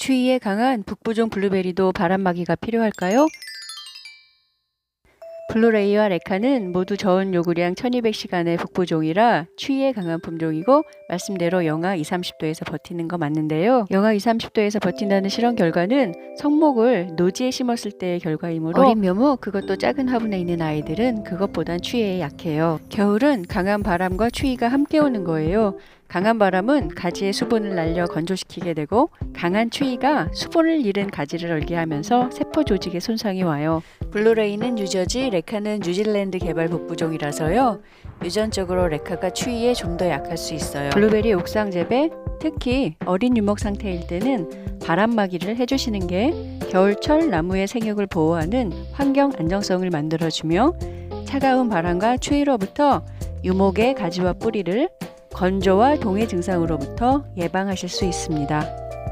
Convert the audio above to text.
추위에 강한 북부종 블루베리도 바람막이가 필요할까요? 블루레이와 레카는 모두 저온 요구량 1200시간의 북부종이라 추위에 강한 품종이고 말씀대로 영하 2, 30도에서 버티는 거 맞는데요. 영하 2, 30도에서 버틴다는 실험 결과는 성목을 노지에 심었을 때의 결과이므로 어린 묘목 그것도 작은 화분에 있는 아이들은 그것보단 추위에 약해요. 겨울은 강한 바람과 추위가 함께 오는 거예요. 강한 바람은 가지의 수분을 날려 건조시키게 되고 강한 추위가 수분을 잃은 가지를 얼게 하면서 세포 조직에 손상이 와요. 블루레이는 뉴저지, 레카는 뉴질랜드 개발 북부종이라서요. 유전적으로 레카가 추위에 좀 더 약할 수 있어요. 블루베리 옥상 재배, 특히 어린 유목 상태일 때는 바람막이를 해주시는 게 겨울철 나무의 생육을 보호하는 환경 안정성을 만들어주며 차가운 바람과 추위로부터 유목의 가지와 뿌리를 건조와 동해 증상으로부터 예방하실 수 있습니다.